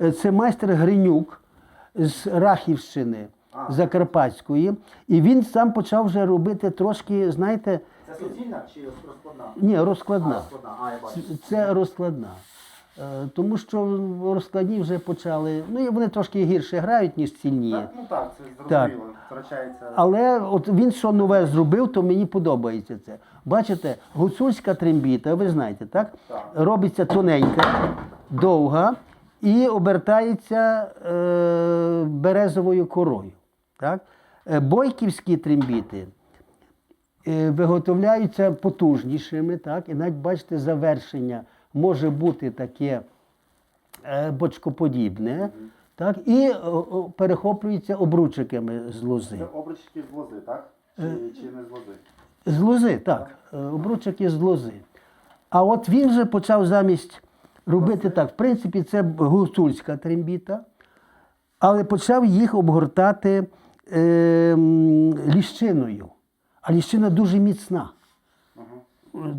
Е, Це майстер Гринюк з Рахівщини Закарпатської. І він сам почав вже робити трошки, знаєте, Це суцільна чи розкладна? ні, А, розкладна. розкладна, а, я бачу. Це розкладна. Е, Тому що розкладні вже почали. Ну, і вони трошки гірше грають, ніж цільні. Так, ну так, це Так. зрозуміло. Втрачається. Але от він що нове зробив, то мені подобається це. Бачите, гуцульська трембіта, ви знаєте, так? Так. Робиться тоненька, довга і обертається е, березовою корою. Так? Е, Бойківські трембіти е, виготовляються потужнішими, так? і навіть бачите, завершення може бути таке е, бочкоподібне, так? і перехоплюється обручиками з лози. Це обручки з лози, так? Чи, Е, чи не з лози? З лози, так. е, Обручики з лози. А от він вже почав замість робити так. В принципі, це гуцульська трембіта, але почав їх обгортати е, ліщиною. А ліщина дуже міцна.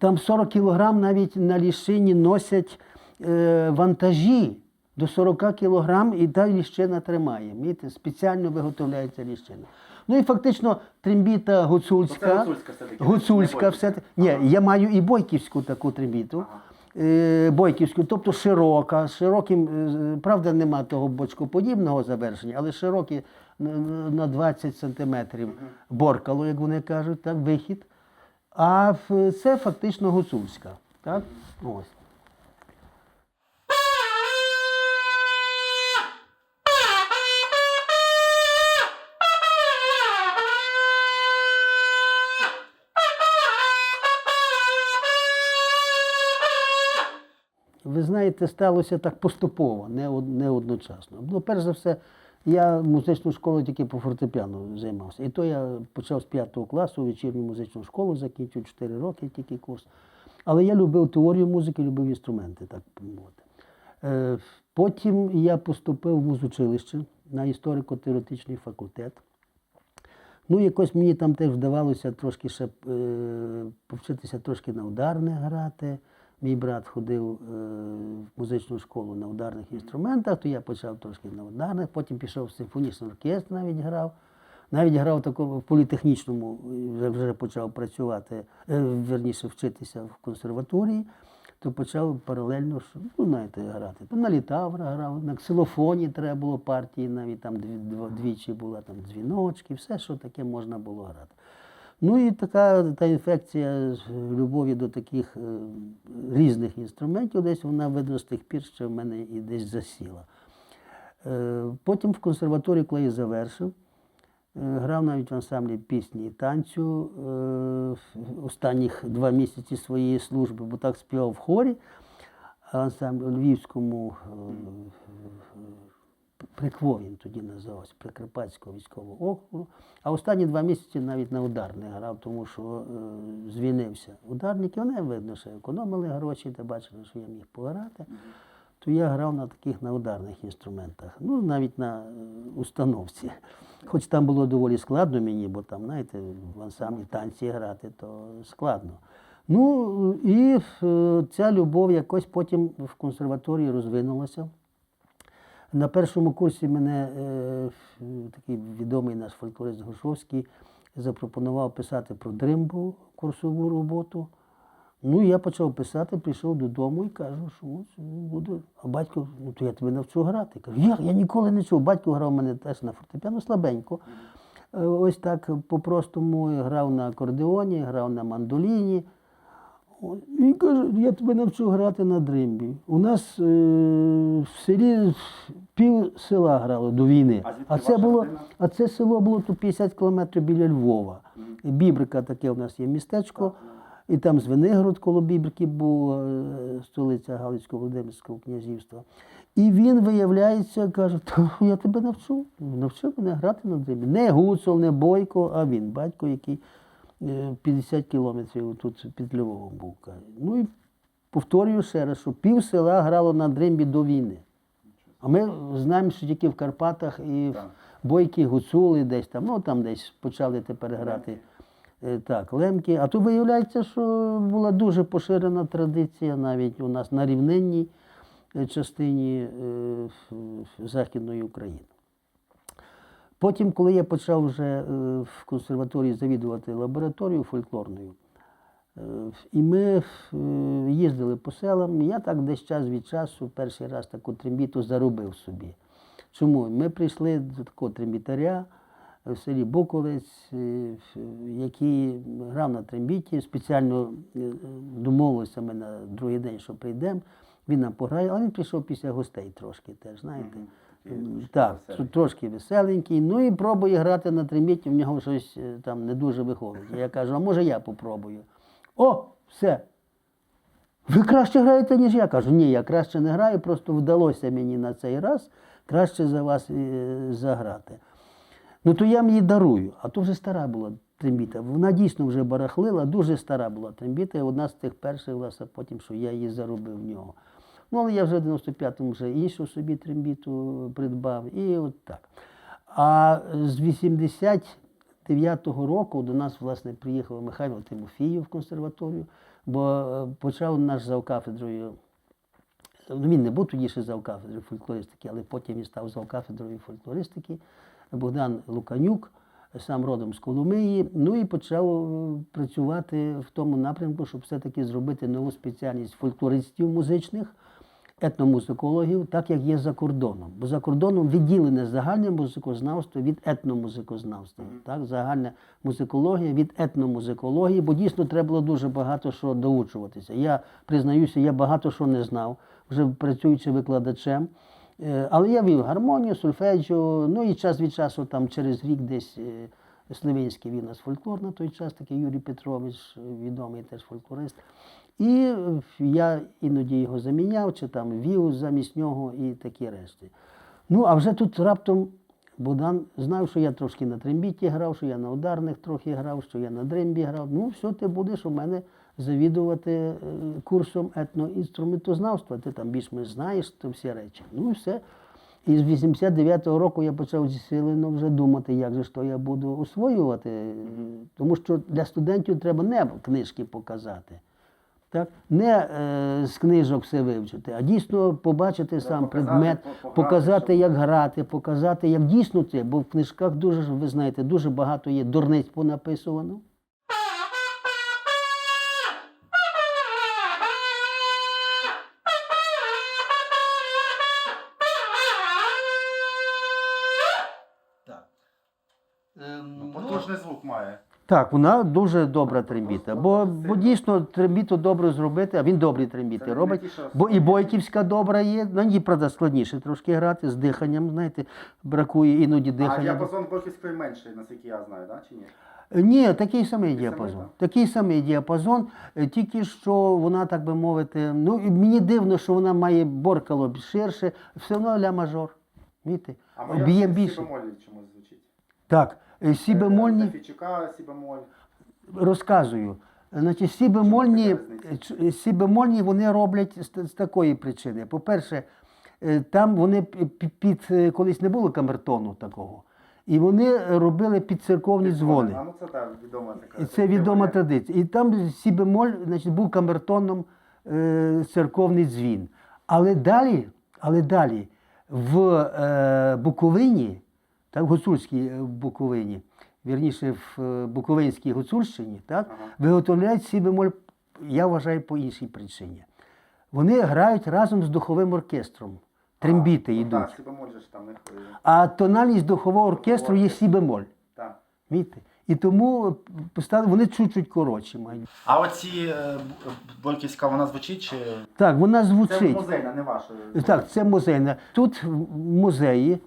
Там 40 кілограм навіть на ліщині носять е, вантажі до 40 кілограм, і та ліщина тримає. Мієте? Спеціально виготовляється ліщина. Ну і фактично трембіта гуцульська. Гуцульська все-таки, Гуцульська все. Ні, я маю і бойківську таку трембіту. Е, Бойківську, тобто широка, широким, е, правда, нема того бочкоподібного завершення, але широкі на на 20 сантиметрів боркало, як вони кажуть, так, вихід. А це фактично гуцульська. Так? Ось. Знаєте, сталося так поступово, не, не одночасно. Ну, перш за все, я музичну школу тільки по фортепіано займався. І то я почав з 5 класу вечірню музичну школу, закінчив 4 роки тільки курс. Але я любив теорію музики, любив інструменти, так мовити. Е, Потім я поступив в музучилище на історико-теоретичний факультет. Ну, якось мені там теж вдавалося трошки ще е, повчитися трошки на ударне грати. Мій брат ходив е, в музичну школу на ударних інструментах, то я почав трошки на ударних, потім пішов в симфонічний оркестр, навіть грав. Навіть грав такому в політехнічному, вже, вже почав працювати, е, верніше вчитися в консерваторії, то почав паралельно ну, знаєте, грати. То на літавра грав, на ксилофоні треба було партії, навіть там двічі була там дзвіночки, все, що таке можна було грати. Ну і така та інфекція любові до таких е, різних інструментів, десь вона видно з тих пір, що в мене і десь засіла. Е, Потім в консерваторії, коли я завершив, е, грав навіть в ансамблі пісні і танцю останніх два місяці своєї служби, бо так співав в хорі, ансамбль у Львівському Прикво він тоді називався Прикарпатського військового округу. А останні два місяці навіть на ударних грав, тому що е, звільнився. Ударники, вони видно, що економили гроші, де бачили, що я міг пограти. То я грав на таких на ударних інструментах, ну навіть на е, установці. Хоч там було доволі складно мені, бо там, знаєте, в ансамблі танці грати, то складно. Ну і е, ця любов якось потім в консерваторії розвинулася. На першому курсі мене е, такий відомий наш фольклорист Грушовський запропонував писати про дримбу курсову роботу. Ну, я почав писати, прийшов додому і кажу, що буду. А батько, ну то я тебе навчу грати. Кажу, як? Я ніколи не чув. Батько грав мене теж на фортепіано слабенько. Е, Ось так по-простому грав на акордеоні, грав на мандоліні. І каже, я тебе навчу грати на дримбі. У нас е, в селі пів села грало до війни. А це, було, а це село було тут 50 кілометрів біля Львова. Бібрика таке у нас є містечко. І там Звенигород коло Бібрики був е, столиця Галицького Володимирського князівства. І він, виявляється, каже, «Та я тебе навчу. Навчив мене грати на дримбі. Не Гуцул, не Бойко, а він, батько, який 50 кілометрів тут під Львовом був. Ну і повторюю ще раз, що пів села грало на дримбі до війни. А ми знаємо, що тільки в Карпатах і в. Бойки, Гуцули десь там, ну там десь почали тепер грати. е, Так, лемки. А то виявляється, що була дуже поширена традиція навіть у нас на рівнинній. е, частині е, Західної України. Потім, коли я почав вже е, в консерваторії завідувати лабораторію фольклорною, е, і ми е, їздили по селам, я так десь час від часу перший раз таку трембіту заробив собі. Чому? Ми прийшли до такого трембітаря в селі Буковець, який грав на трембіті, спеціально домовилися ми на другий день, що прийдемо. Він нам пограє, але він прийшов після гостей трошки теж, знаєте. Так, веселий. трошки веселенький. Ну і пробує грати на трембіті, в нього щось е, там не дуже виходить. Я кажу, а може я попробую. О, все. Ви краще граєте, ніж я. Кажу, ні, я краще не граю, просто вдалося мені на цей раз краще за вас е, заграти. Ну то я її дарую, а то вже стара була трембіта. Вона дійсно вже барахлила, дуже стара була трембіта, і одна з тих перших, власне, потім, що я її заробив в нього. Ну, але я вже в 95-му вже іншу собі трембіту придбав, і от так. А з 89-го року до нас, власне, приїхав Михайло Тимофіїв в консерваторію, бо е, почав наш завкафедрою Ну, він не був тоді ще завкафедрою фольклористики, але потім він став завкафедрою фольклористики. Богдан Луканюк, сам родом з Коломиї. Ну і почав е, працювати в тому напрямку, щоб все-таки зробити нову спеціальність фольклористів музичних, етномузикологів, так як є за кордоном. Бо за кордоном відділене загальне музикознавство від етномузикознавства. Так? Загальна музикологія від етномузикології, бо дійсно треба було дуже багато що доучуватися. Я признаюся, я багато що не знав, вже працюючи викладачем. Е, Але я вів гармонію, сульфеджіо, ну і час від часу, там через рік десь е, Сливинський він у нас фольклор на той час, такий Юрій Петрович, відомий теж фольклорист. І е, я іноді його заміняв, чи там вів замість нього і такі решти. Ну, а вже тут раптом Богдан знав, що я трошки на трембіті грав, що я на ударних трохи грав, що я на дрембі грав. Ну, все, ти будеш у мене завідувати е, курсом етноінструментознавства. Ти там більш-менш знаєш то всі речі. Ну і все. І з 89-го року я почав зсилено вже думати, як же то я буду освоювати. Тому що для студентів треба не книжки показати. Так? Не е, з книжок все вивчити, а дійсно побачити сам показати, предмет, по- показати, як грати, показати, як дійсно це. Бо в книжках дуже, ви знаєте, дуже багато є дурниць понаписувано. Так, вона дуже добра трембіта. Бо, бо дійсно трембіту добре зробити, а він добрі трембіти робить. Бо і бойківська добра є, на ній, правда, складніше трошки грати, з диханням, знаєте, бракує іноді дихання. А діапазон Боківської менший, наскільки я знаю, да? чи ні? Ні, такий самий діапазон. Такий самий діапазон, е, тільки що вона, так би мовити, ну мені дивно, що вона має боркало ширше, все одно ля мажор. Об'єм більше. чомусь звучить. Так, сі бемольні. Фічика, сібемоль. Розказую. Значить, сі бемольні, сі бемольні вони роблять з, з такої причини. По-перше, е, там вони пі- пі- під, е, колись не було камертону такого. І вони робили під церковні дзвони. А ну це так, відома така. Це відома традиція. І там сі бемоль значить, був камертоном е, церковний дзвін. Але далі, але далі в е, Буковині, так, в Гуцульській е, Буковині, вірніше в е, Буковинській Гуцульщині, так, Ага. виготовляють сі бемоль, я вважаю, по іншій причині. Вони грають разом з духовим оркестром. Трембіти ну йдуть. Так, же ж там е, А тональність духового оркестру є сі бемоль. Так. Видите? І тому поставили, вони чуть-чуть коротші мають. А оці е, Бойківська, вона звучить чи. Так, вона звучить. Це музейна, не ваша. Так, це музейна. Тут в музеї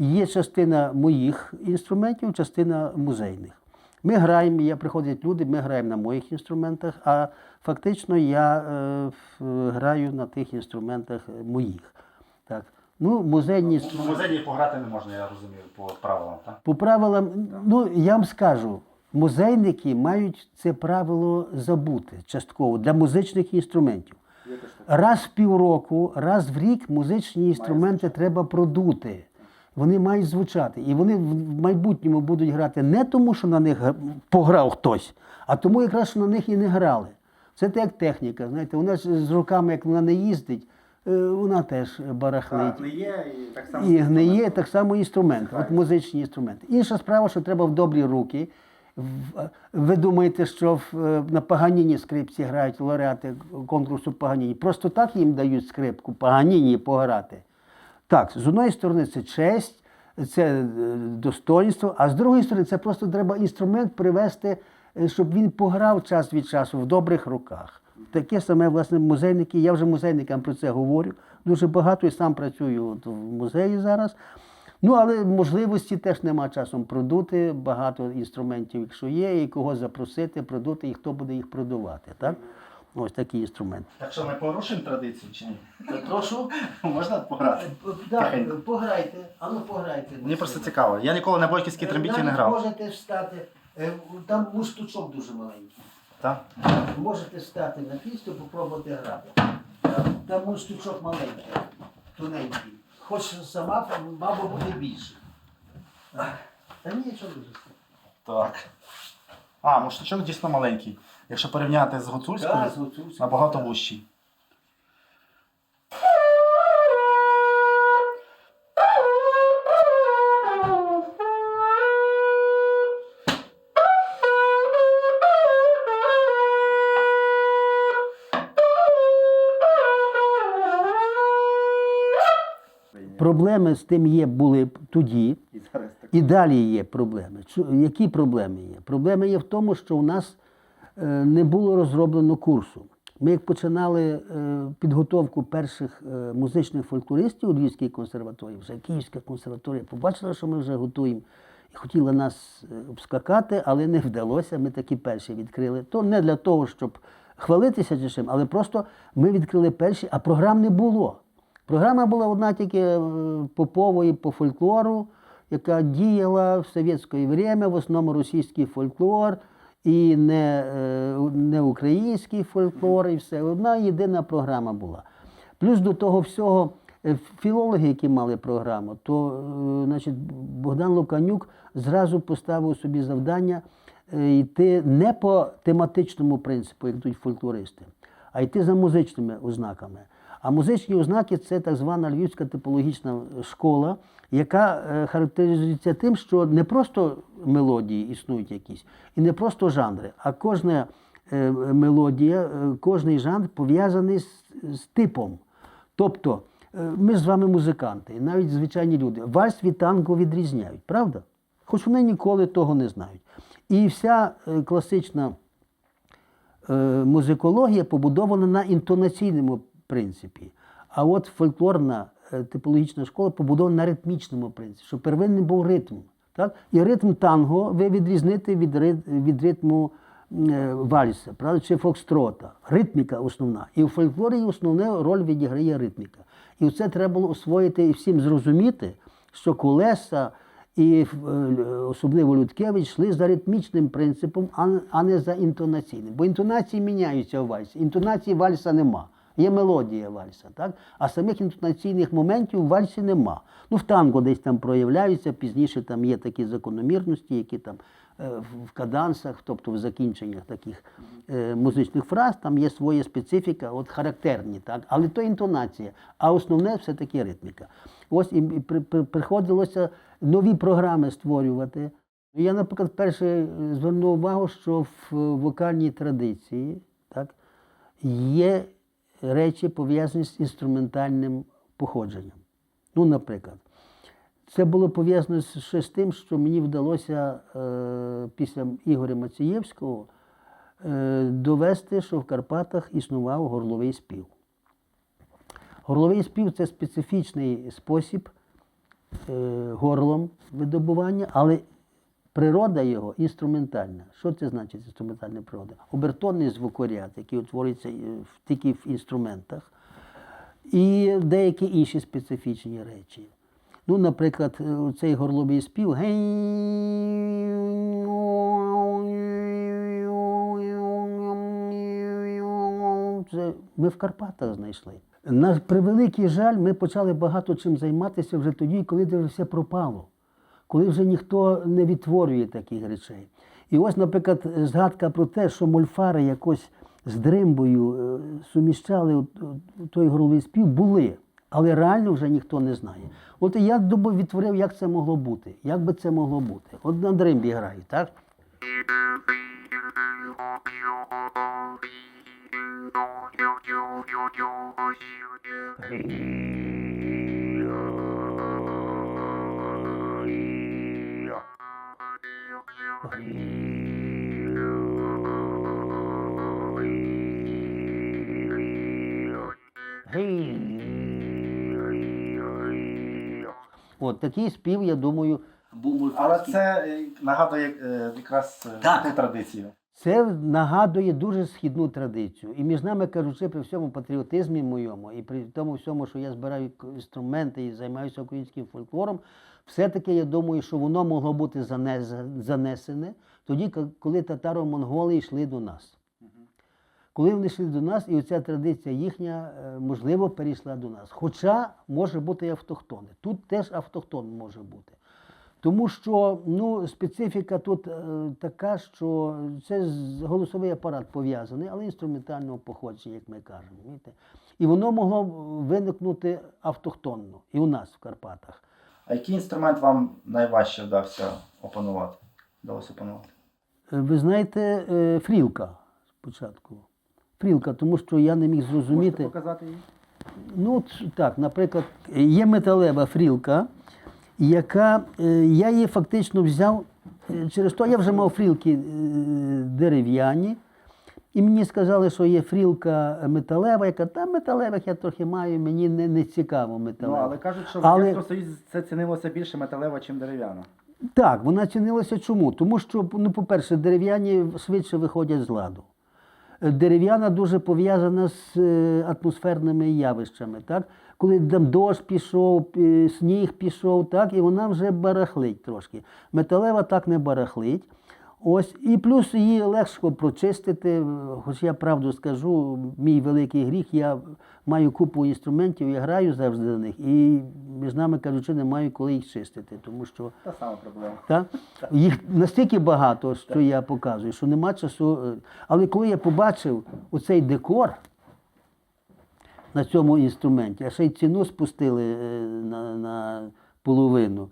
є частина моїх інструментів, частина музейних. Ми граємо, я приходять люди, ми граємо на моїх інструментах, а фактично я е, граю на тих інструментах моїх. Так. Ну, музейні В музеї пограти не можна, я розумію, по правилам, так? По правилам, ну я вам скажу, музейники мають це правило забути частково для музичних інструментів. Раз в півроку, раз в рік музичні інструменти треба продути. Вони мають звучати. І вони в майбутньому будуть грати не тому, що на них пограв хтось, а тому якраз, що на них і не грали. Це так як техніка. Знаєте, вона ж з роками, як вона не їздить, е, вона теж барахлить. Так, не є і так само. І гниє так само інструменти, от музичні інструменти. Інша справа, що треба в добрі руки. Ви думаєте, що е, на Паганіні скрипці грають лауреати конкурсу Паганіні. Просто так їм дають скрипку Паганіні пограти. Так, з одної сторони це честь, це е, достоинство, а з другої сторони це просто треба інструмент привести, е, щоб він пограв час від часу в добрих руках. Таке саме, власне, музейники. Я вже музейникам про це говорю дуже багато і сам працюю в музеї зараз. Ну, але можливості теж нема часом продути. Багато інструментів, якщо є, і кого запросити, продути, і хто буде їх продавати. Так? Ось такий інструмент. Так що ми порушимо традицію чи ні? Прошу. Можна пограти? Тихенько. пограйте, а ну пограйте. Мені просто цікаво. Я ніколи на бойківській трембіті не Навіть грав. Можете встати. е, Там муштучок дуже маленький. Так? Можете встати на пісню, попробувати грати. Е, Там муштучок маленький, тоненький. Хоч сама, мабуть, буде більше. Е, Та ні, що дуже. Так. А, муштучок дійсно маленький. Якщо порівняти з гуцульською, Так, з гуцульською, набагато так. вущий. Проблеми з тим є були б тоді, І зараз і далі є проблеми. Які проблеми є? Проблеми є в тому, що у нас не було розроблено курсу. Ми як починали е, підготовку перших е, музичних фольклористів у Львівській консерваторії, вже Київська консерваторія побачила, що ми вже готуємо. І хотіла нас е, обскакати, але не вдалося. Ми такі перші відкрили. То не для того, щоб хвалитися чи чим, але просто ми відкрили перші, а програм не було. Програма була одна тільки е, Попової по фольклору, яка діяла в совєтське время, в основному російський фольклор і не, е, не український фольклор, і все. Одна єдина програма була. Плюс до того всього е, філологи, які мали програму, то е, значить, Богдан Луканюк зразу поставив собі завдання йти не по тематичному принципу, як йдуть фольклористи, а йти за музичними ознаками. А музичні ознаки це так звана львівська типологічна школа, яка характеризується тим, що не просто мелодії існують якісь, і не просто жанри, а кожна е, мелодія, е, кожний жанр пов'язаний з, з типом. Тобто, е, ми з вами музиканти, навіть звичайні люди. Вальс від танго відрізняють, правда? Хоч вони ніколи того не знають. І вся класична музикологія побудована на інтонаційному принципі. А от фольклорна типологічна школа побудована на ритмічному принципі, що первинний був ритм. Так? І ритм танго ви відрізните від, від ритму е, вальса, правда, чи фокстрота. Ритміка основна. І в фольклорі основну роль відіграє ритміка. І це треба було освоїти і всім зрозуміти, що колеса і е, особливо Людкевич йшли за ритмічним принципом, а не- за інтонаційним. Бо інтонації міняються у вальсі. Інтонації вальса нема. Є мелодія вальса, так? а самих інтонаційних моментів у вальсі нема. Ну, в танго десь там проявляються, пізніше там є такі закономірності, які там е, в- в кадансах, тобто в закінченнях таких е, музичних фраз, там є своя специфіка, от характерні, так? але то інтонація, а основне все-таки ритміка. Ось і і при- при- приходилося нові програми створювати. Я, наприклад, перше е, звернув увагу, що в вокальній традиції так, є речі, пов'язані з інструментальним походженням. Ну, наприклад, це було пов'язано ще з тим, що мені вдалося е, після Ігоря Мацієвського е, довести, що в Карпатах існував горловий спів. Горловий спів це специфічний спосіб е, горлом видобування, але природа його інструментальна. Що це значить інструментальна природа? Обертонний звукоряд, який утворюється е, тільки в інструментах, і деякі інші специфічні речі. Ну, наприклад, е, цей горловий спів. Це ми в Карпатах знайшли. На превеликий жаль, ми почали багато чим займатися вже тоді, коли це все пропало, коли вже ніхто не відтворює таких речей. І ось, наприклад, згадка про те, що мольфари якось з дримбою е, суміщали от той горловий спів, були. Але реально вже ніхто не знає. От я думаю, відтворив, як це могло бути. Як би це могло бути? От на дримбі грають, так? От такий спів, я думаю, був Але це е, нагадує е, якраз е, Так. ту традицію. Це нагадує дуже східну традицію. І між нами кажучи, при всьому патріотизмі моєму, і при тому всьому, що я збираю інструменти і займаюся українським фольклором, все-таки я думаю, що воно могло бути занесене тоді, коли татаро-монголи йшли до нас. Коли вони йшли до нас, і оця традиція їхня, е, можливо, перейшла до нас. Хоча може бути і автохтони. Тут теж автохтон може бути. Тому що ну, специфіка тут е, така, що це голосовий апарат пов'язаний, але інструментального походження, як ми кажемо. розумієте? І воно могло виникнути автохтонно і у нас в Карпатах. А який інструмент вам найважче вдався опанувати? Вдалося опанувати? Е, Ви знаєте, е, фрілка спочатку. Фрілка, тому що я не міг зрозуміти. показати її? Ну, так, наприклад, є металева фрілка, яка е, я її фактично взяв е, через то, я вже мав фрілки е, дерев'яні, і мені сказали, що є фрілка металева, яка там металевих я трохи маю, мені не, не цікаво Ну, металева. але кажуть, що в Але- Радянському Союзі це цінилося більше металева, ніж дерев'яна. Так, вона цінилася чому? Тому що, ну, по-перше, дерев'яні швидше виходять з ладу. Дерев'яна дуже пов'язана з е, атмосферними явищами. Так? Коли там дощ пішов, е, сніг пішов, так? і вона вже барахлить трошки. Металева так не барахлить. Ось, і плюс її легко прочистити, хоч я правду скажу, мій великий гріх, я маю купу інструментів, я граю завжди на них, і між нами кажучи, не маю коли їх чистити, тому що Та сама проблема. так? Їх настільки багато, що я показую, що нема часу. е. Але коли я побачив оцей декор на цьому інструменті, а ще й ціну спустили е, на, на половину.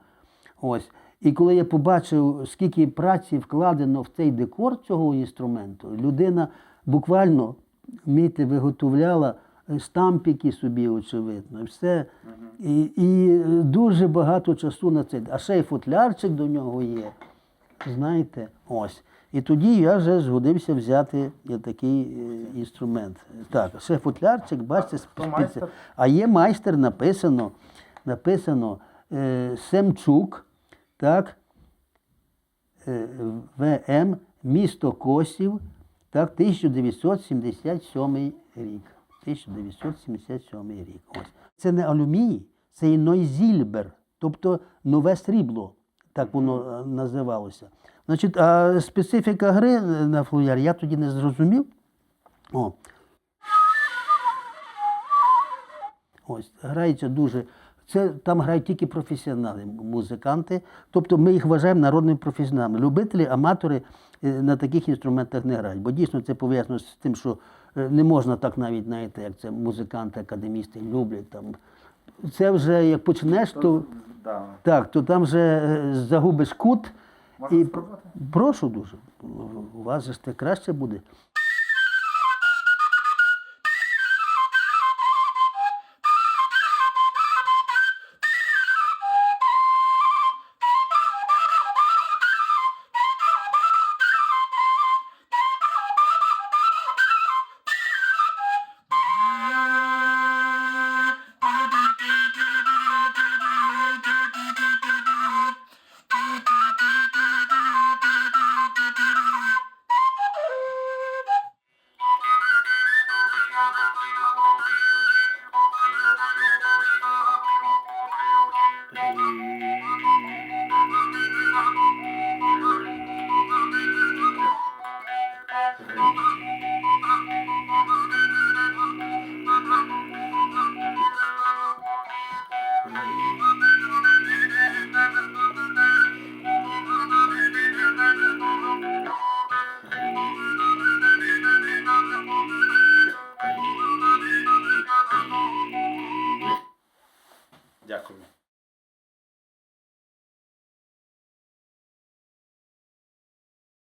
Ось. І коли я побачив, скільки праці вкладено в цей декор цього інструменту, людина буквально вмійте, виготовляла е, штампики собі, очевидно, і все. І, і е, дуже багато часу на це. А ще й футлярчик до нього є. Знаєте, ось. І тоді я вже згодився взяти такий е, інструмент. Так, ще футлярчик, бачите, спеці- а є майстер, написано, написано е, Семчук, так, е, ВМ, місто Косів, так, 1977 рік. 1977 рік. Ось. Це не алюміній, це і нойзільбер, тобто нове срібло, так воно е, називалося. Значить, а специфіка гри на флуярі я тоді не зрозумів. О. Ось, грається дуже. Це там грають тільки професіонали, музиканти. Тобто ми їх вважаємо народними професіоналами. Любителі, аматори е, на таких інструментах не грають. Бо дійсно це пов'язано з тим, що е, не можна так навіть, знаєте, як це музиканти, академісти люблять. Там. Це вже як почнеш, то, Да. так, то там вже е, загубиш кут. Можна І спробувати? прошу дуже. У вас же ж це краще буде.